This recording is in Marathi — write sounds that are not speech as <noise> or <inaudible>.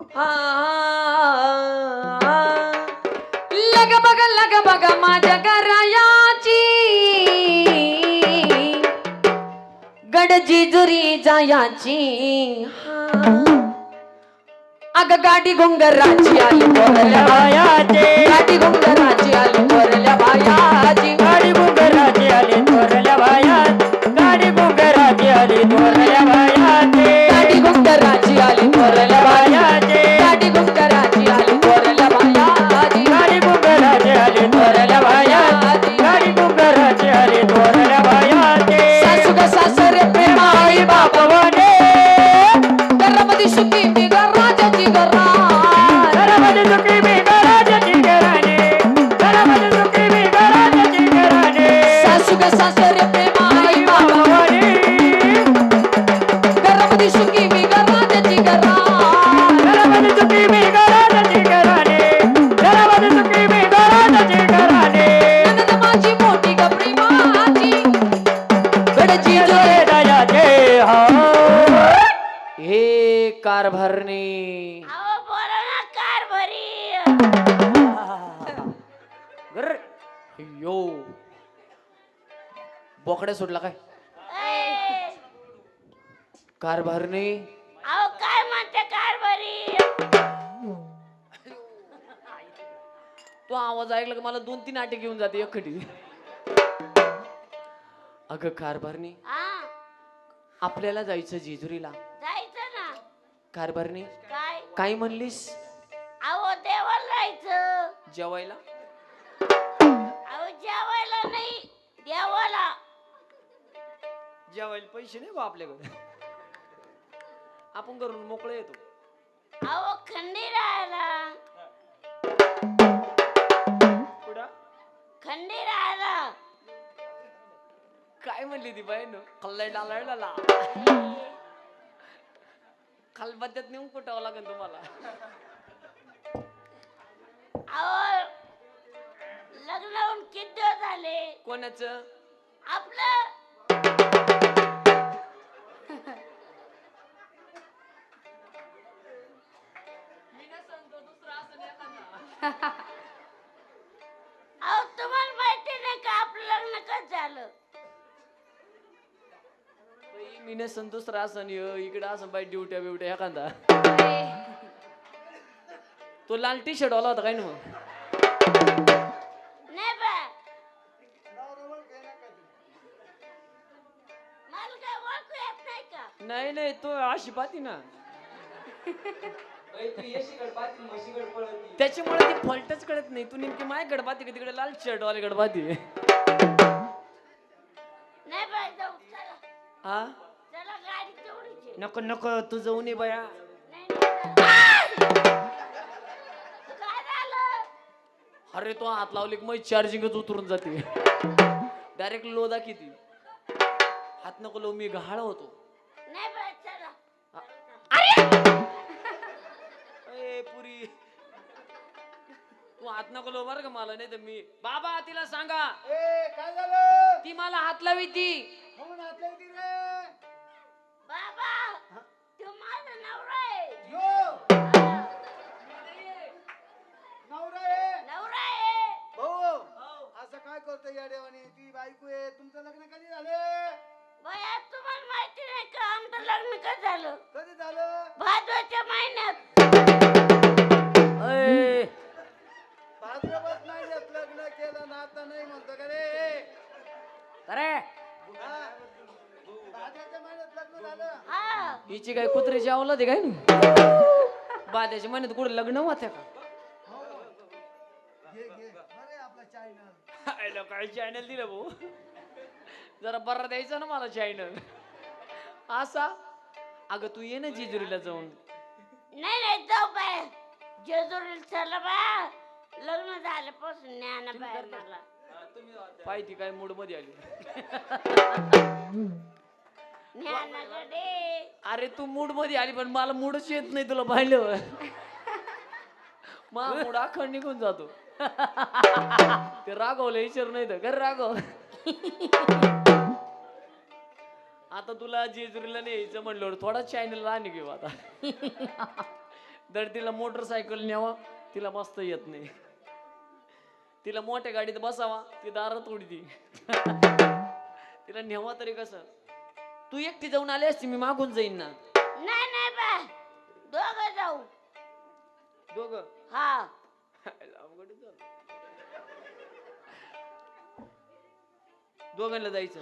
हा लग बग लग बग माझ्या घरायाची गडजिजुरी जायाची अग गाडी घुंगराची आली पोरल्या बायाचे गाडी घुंगराची आली पोरल्या हे कारभारणी अहो बोला ना कार भरी. गर. यो बोकड्या सुटला काय? ए, कारभारणी अहो काय म्हणते कार भरी? तो आवाज ऐकला की मला दोन तीन आटे घेऊन जाते एकटी. अगं कारभारणी हा. आपल्याला जायचं जेजुरीला. जायचं? कारभारणी काय? काय म्हणलीस? अहो देवाला जायचं. जेवायला? अहो जेवायला नाही देवाला. जेवायला पैसे नाही बा आपल्याकडे. आपण करून मोकळे येतो. अहो खंडी राहायला. कुठं? खंडी राहायला. काय म्हणली ती बाई? न खल्लाय डालायला खालबत्त्यात नेऊन कुटावं लागेल तुम्हाला. अहो लग्न होऊन किती दिवस झाले? कोणाचं? आपलं? <laughs> मीने संतोष रासन य इकडे असं बाई ड्युट्या बिवट्या एखादा. तो लाल टी शर्ट वाला होता काय ना मग? नाही बा. मला काय ओळखू येत नाही का? नाही नाही तो अशी पाहती ना. त्याच्यामुळे ती फॉल्टच कळत नाही. तू नेमकी माय गडबाती का तिकडे लाल शर्ट वाले गडबाती नाही बा जाऊ चला. हा चला गाडी तेवढीच आहे. नको नको तू जाऊन ये बया. अरे तो हात लावली की मग चार्जिंगच उतरून जाते. डायरेक्ट लोदा किती हात नको लो मी गहाळ होतो. ए पुरी. तू हात नको लो बरं का मला नाही तर मी बाबा तिला सांगा. ए काय झालं? ती मला हात लावी ती. बायको आहे तुमचं लग्न कधी झालं? बया तुम्हाला माहिती नाही का आमचं लग्न कसं झालं? कधी झालं? भादवाच्या महिन्यात. ए, भाद्रपद महिन्यात लग्न केलं ना आता नाही म्हणतो का रे? अरे. हा? भाद्राच्या महिन्यात लग्न झालं. हा. हिची काय कुत्र्याची आवला ते काय? बाद्याच्या महिन्यात कुठे लग्न होत्या का? आयला काय चॅनल दिलं भाऊ? जरा बरा द्यायचा ना मला चॅनल असा? अगं तू ये ना जेजुरीला जाऊन. नाही नाही जाऊ बाय जेजुरीला चला बा. लग्न झाल्यापासून ज्ञान बाहेर मला. पाय ती काय मूडमध्ये आली. ज्ञानाकडे अरे तू मूडमध्ये आली पण मला मूडच येत नाही तुला पाहिलं <laughs> मा मूड अखंड निघून जातो. ते रागवलं विचार नाही तर कर रागव. आता तुला जेजुरीला न्यायचं म्हणलं थोडा चॅनल आणि घेऊ आता. जर तिला मोटरसायकल न्यावा तिला मस्त येत नाही. तिला मोठ्या गाडीत बसावा ती दारात उडती. तिला नेवा तरी कसं? तू एकटी जाऊन आली असती मी मागून जाईन ना. नाही नाही बा. दोघं जाऊ. दोघ? हा. दोघांना जायचं.